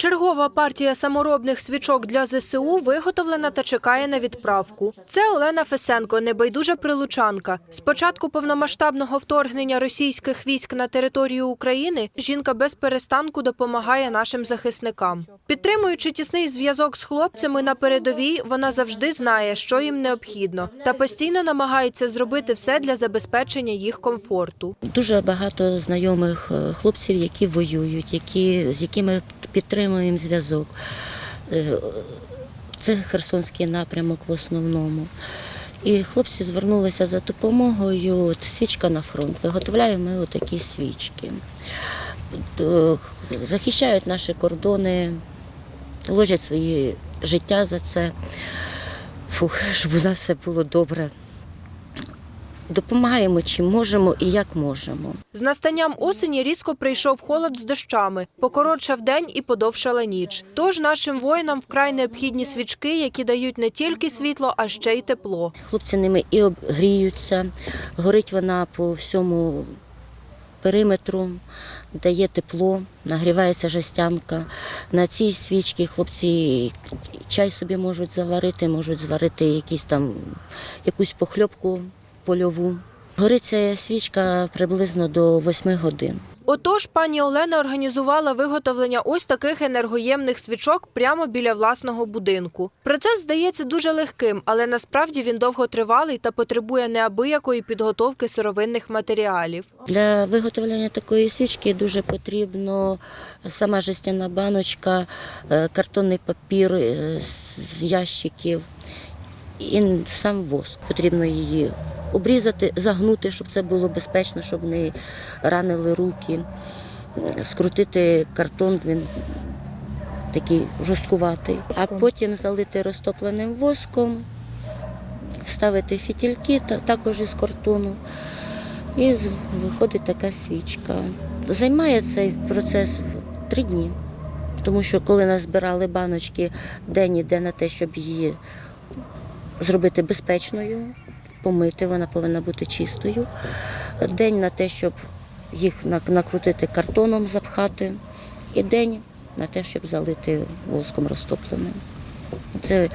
Чергова партія саморобних свічок для ЗСУ виготовлена та чекає на відправку. Це Олена Фесенко, небайдужа прилучанка. З початку повномасштабного вторгнення російських військ на територію України жінка без перестанку допомагає нашим захисникам. Підтримуючи тісний зв'язок з хлопцями на передовій, вона завжди знає, що їм необхідно, та постійно намагається зробити все для забезпечення їх комфорту. Дуже багато знайомих е, хлопців, які воюють, які, з якими підтримуємо зв'язок. Е, Це Херсонський напрямок в основному. І хлопці звернулися за допомогою. От, свічка на фронт. Виготовляємо ми отакі свічки. Е, Захищають наші кордони, ложать свої життя за це. Фух, щоб у нас все було добре. Допомагаємо чим можемо і як можемо. З настанням осені різко прийшов холод з дощами, покоротшав день і подовшала ніч. Тож нашим воїнам вкрай необхідні свічки, які дають не тільки світло, а ще й тепло. Хлопці ними і обгріються, горить вона по всьому периметру, дає тепло, нагрівається жестянка. На цій свічці хлопці чай собі можуть заварити, можуть зварити якісь там, якусь похльопку польову. Горить ця свічка приблизно до 8 годин. Отож, пані Олена організувала виготовлення ось таких енергоємних свічок прямо біля власного будинку. Процес здається дуже легким, але насправді він довготривалий та потребує неабиякої підготовки сировинних матеріалів. Для виготовлення такої свічки дуже потрібно сама жестяна баночка, е, картонний папір е, з ящиків і сам воск. Потрібно її обрізати, загнути, щоб це було безпечно, щоб не ранили руки. Скрутити картон, він такий жорсткуватий, а потім залити розтопленим воском, вставити фітільки також із картону. І виходить така свічка. Займає цей процес три дні. Тому що коли нас збирали баночки, день іде на те, щоб її зробити безпечною, помити, вона повинна бути чистою. День на те, щоб їх накрутити картоном, запхати, і день на те, щоб залити воском розтопленим. Це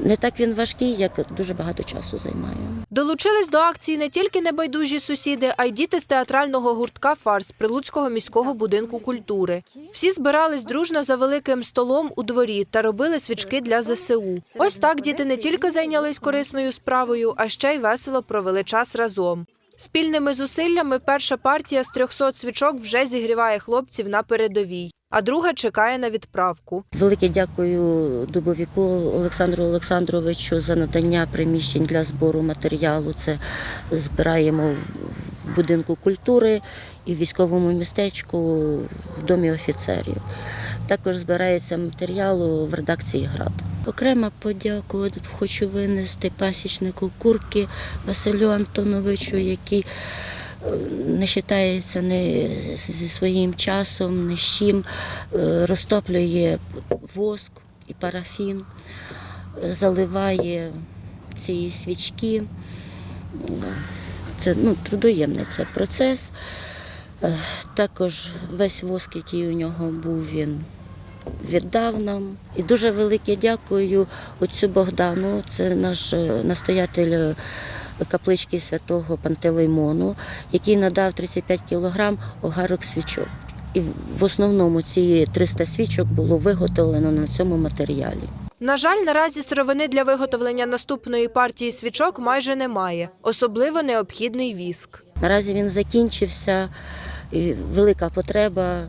не так він важкий, як дуже багато часу займає. Долучились до акції не тільки небайдужі сусіди, а й діти з театрального гуртка Фарс Прилуцького міського будинку культури. Всі збирались дружно за великим столом у дворі та робили свічки для ЗСУ. Ось так діти не тільки зайнялись корисною справою, а ще й весело провели час разом. Спільними зусиллями перша партія з 300 свічок вже зігріває хлопців на передовій, а друга чекає на відправку. Велике дякую Дубовіку Олександру Олександровичу за надання приміщень для збору матеріалу. Це збираємо в будинку культури і в військовому містечку в домі офіцерів. Також збирається матеріалу в редакції ГРАД. Окрема подяку хочу винести пасічнику курки Василю Антоновичу, який е, не вважається не зі своїм часом, ні з чим, Е, розтоплює воск і парафін, заливає ці свічки. Це ну, трудоємний це процес. Е, Також весь воск, який у нього був, він віддав нам. І дуже велике дякую отцю Богдану, це наш е, настоятель е, каплички святого Пантелеймону, який надав 35 кілограм огарок свічок. І в основному ці 300 свічок було виготовлено на цьому матеріалі. На жаль, наразі сировини для виготовлення наступної партії свічок майже немає, особливо необхідний віск. Наразі він закінчився, і велика потреба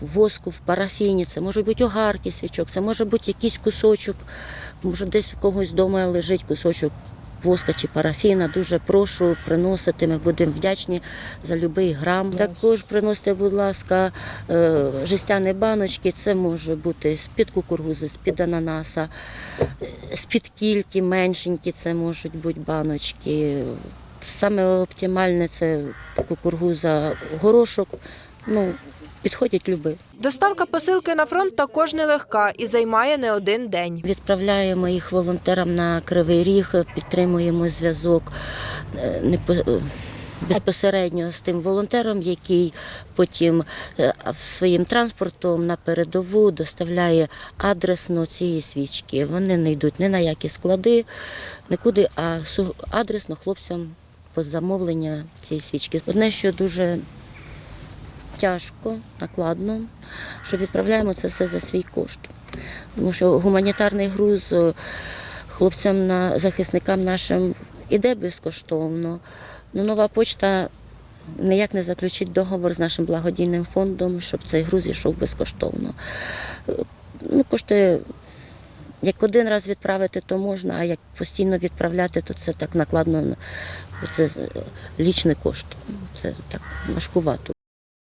в воску, в парафіні. Це може бути огарки свічок, це може бути якийсь кусочок, може десь в когось вдома лежить кусочок воска чи парафіна. Дуже прошу приносити. Ми будемо вдячні за будь-який грам. Також приносите, будь ласка, е, жестяні баночки. Це може бути з-під кукурудзи, з-під ананаса, е, з-під кільки меншенькі, це можуть бути баночки. Саме оптимальне це кукургуза горошок. Ну, підходять люби. Доставка посилки на фронт також нелегка і займає не один день. Відправляємо їх волонтерам на Кривий Ріг, підтримуємо зв'язок. Е, е, безпосередньо з тим волонтером, який потім е, своїм транспортом на передову доставляє адресно ці свічки. Вони не йдуть ні на які склади, нікуди, а адресно хлопцям по замовлення цієї свічки. Одне, що дуже тяжко, накладно, що відправляємо це все за свій кошт. Тому що гуманітарний груз е, хлопцям, на, захисникам нашим іде безкоштовно. Ну, нова почта ніяк не заключить договор з нашим благодійним фондом, щоб цей груз йшов безкоштовно. Е, Ну, кошти, як один раз відправити, то можна, а як постійно відправляти, то це так накладно. Це е, лічний кошт. Це так важкувато.